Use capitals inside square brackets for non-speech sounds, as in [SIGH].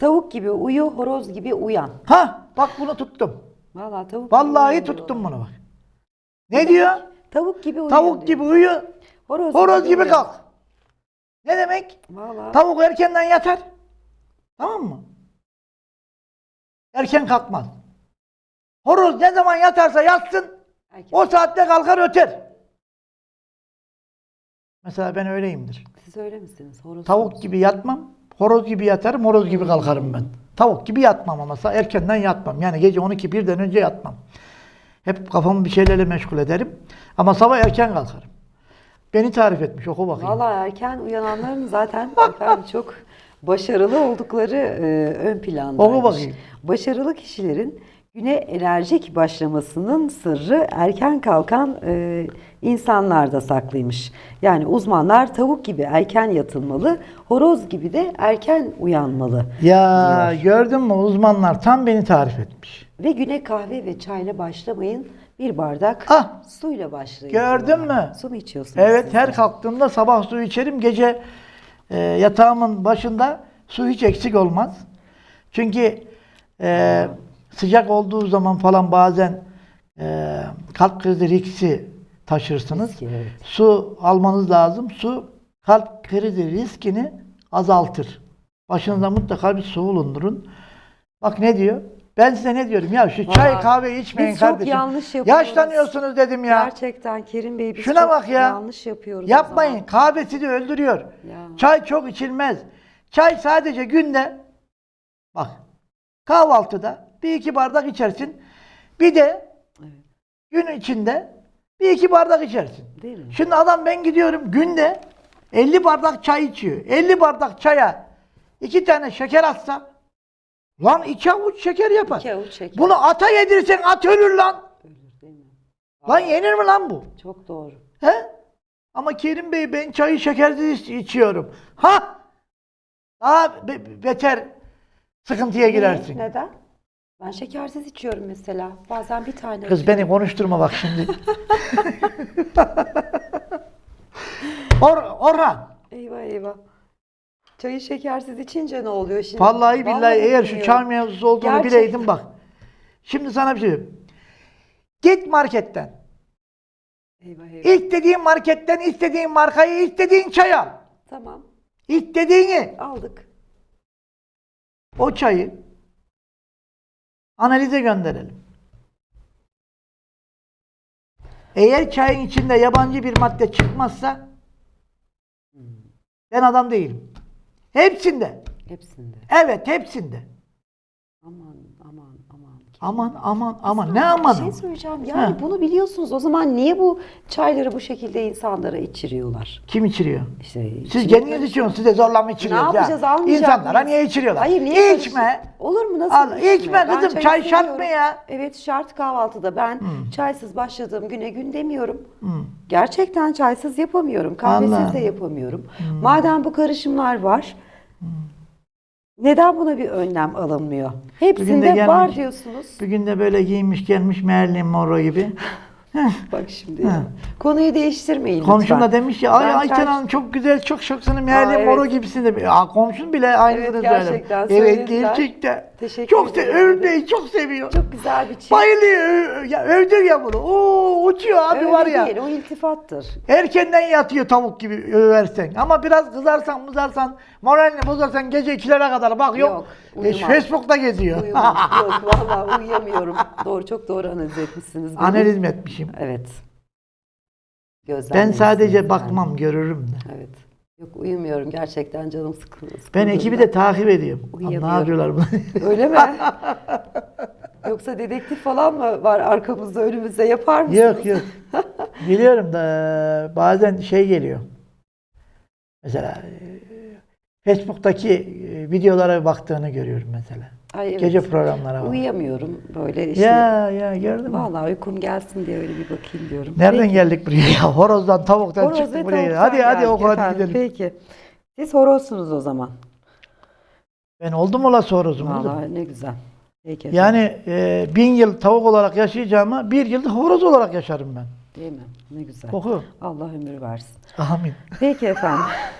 Tavuk gibi uyu, horoz gibi uyan. Ha bak bunu tuttum. Vallahi tavuk Vallahi gibi tuttum bunu bak. Ne diyor? Tavuk gibi uyu. Tavuk gibi uyu, Horoz, horoz gibi uyan. kalk. Ne demek? Vallahi. Tavuk erkenden yatar. Tamam mı? Erken kalkmaz. Horoz ne zaman yatarsa yatsın, Erkek. o saatte kalkar öter. Mesela ben öyleyimdir. Siz öyle misiniz? Horoz Tavuk gibi yatmam, horoz gibi yatarım, horoz gibi kalkarım ben. Tavuk gibi yatmam ama erkenden yatmam. Yani gece 12 birden önce yatmam. Hep kafamı bir şeylerle meşgul ederim. Ama sabah erken kalkarım. Beni tarif etmiş, oku bakayım. Vallahi erken uyananların zaten [LAUGHS] efendim çok başarılı oldukları e, ön planda. Oku bakayım. Başarılı kişilerin güne enerjik başlamasının sırrı erken kalkan e, insanlarda saklıymış. Yani uzmanlar tavuk gibi erken yatılmalı, horoz gibi de erken uyanmalı. Ya gördün mü uzmanlar tam beni tarif etmiş. Ve güne kahve ve çayla başlamayın. Bir bardak Ah! suyla başlayın. Gördün mü? Su mu içiyorsunuz? Evet siz her kalktığımda sabah suyu içerim. Gece e, yatağımın başında su hiç eksik olmaz. Çünkü e, sıcak olduğu zaman falan bazen e, kalp krizi riski taşırsınız. Riski, evet. Su almanız lazım. Su kalp krizi riskini azaltır. Başınıza mutlaka bir su bulundurun. Bak ne diyor? Ben size ne diyorum ya şu çay kahve içmeyin biz çok kardeşim. yanlış yapıyoruz. Yaşlanıyorsunuz dedim ya. Gerçekten Kerim Bey biz Şuna çok bak ya. yanlış yapıyoruz. Yapmayın. zaman. Kahvesi de öldürüyor. Ya. Çay çok içilmez. Çay sadece günde bak kahvaltıda bir iki bardak içersin. Bir de Evet. gün içinde bir iki bardak içersin. Değil mi? Şimdi adam ben gidiyorum günde 50 bardak çay içiyor. 50 bardak çaya iki tane şeker atsa lan iki avuç şeker yapar. İki avuç şeker. Bunu ata yedirsen at ölür lan. Ölür değil mi? Lan yenir mi lan bu? Çok doğru. He? Ama Kerim Bey ben çayı şekersiz iç- içiyorum. Ha? Daha be- beter sıkıntıya girersin. Neden? Ben şekersiz içiyorum mesela. Bazen bir tane. Kız beni konuşturma bak şimdi. [LAUGHS] Or Orhan. Eyvah eyvah. Çayı şekersiz içince ne oluyor şimdi? Vallahi billahi eğer şu bilmiyorum. çay mevzusu olduğunu Gerçekten. bileydim bak. Şimdi sana bir şey diyeyim. Git marketten. Eyvah eyvah. İstediğin marketten istediğin markayı istediğin çay al. Tamam. İstediğini. Aldık. O çayı analize gönderelim. Eğer çayın içinde yabancı bir madde çıkmazsa ben adam değilim. Hepsinde. Hepsinde. Evet hepsinde. Aman aman aman. Aman aman aman ne Bir şey söyleyeceğim. Yani Ha. bunu biliyorsunuz. O zaman niye bu çayları bu şekilde insanlara içiriyorlar? Kim içiriyor? İşte Siz kendiniz içiyorsunuz. Size zorla mı Ne içiriyoruz yapacağız? ya? Almayacak İnsanlara mıyız? niye içiriyorlar? Hayır niye İçme. Olur mu? Nasıl Al, içme Ben kızım, çay şart seviyorum. mı ya? Evet şart kahvaltıda. Ben çaysız başladığım güne gün demiyorum. Hı. Gerçekten çaysız yapamıyorum. Kahvesiz Allah. de yapamıyorum. Madem bu karışımlar var neden buna bir önlem alınmıyor? Hepsinde gelmiş. var diyorsunuz. Bugün de böyle giyinmiş gelmiş Marilyn Monroe gibi. Bak şimdi ya. Konuyu değiştirmeyin Komşum lütfen. da demiş ya ay Ben Ayten Hanım çok güzel çok şıksınız Aa, Marilyn evet. Monroe gibisin de. Ya, komşun bile aynısını Evet, söylemiş. gerçekten Evet söylediler. gerçekten. Teşekkür çok se övmeyi çok seviyor. Çok güzel bir çift. Bayılıyor. Ö- Ya, övdür ya bunu. Oo uçuyor abi Öyle var ya. değil, o iltifattır. Erkenden yatıyor tavuk gibi översen. Ama biraz kızarsan mızarsan moralini bozarsan gece ikilere kadar bak yok. Yok, e. Facebook'ta geziyor. Uyumam. Yok vallahi uyuyamıyorum. Doğru çok doğru analiz etmişsiniz. Analiz mi etmişim? Evet. Ben Gözlemlemişsiniz sadece yani. bakmam görürüm de. Evet. Yok uyumuyorum gerçekten canım sıkılıyor. Ben ekibi de takip ediyorum. Ne yapıyorlar bunu? [LAUGHS] Öyle mi? Yoksa dedektif falan mı var arkamızda önümüzde yapar mısınız? Yok yok. Biliyorum da e, bazen şey geliyor. Mesela e, Facebook'taki e, videolara baktığını görüyorum mesela. Ay, evet. Gece programlara bak. Uyuyamıyorum böyle işte. Ya ya gördün mü? Vallahi uykum gelsin diye öyle bir bakayım diyorum. Nereden Peki. geldik buraya ya? Horozdan, tavuktan Horoz çıktık buraya. Hadi hadi okula efendim. gidelim. Peki. Siz horozsunuz o zaman. Ben oldum ola horozum. Vallahi ne güzel. Peki. Yani e, bin yıl tavuk olarak yaşayacağıma bir yılda horoz olarak yaşarım ben. Değil mi? Ne güzel. Oku. Allah ömür versin. Amin. Peki efendim. [LAUGHS]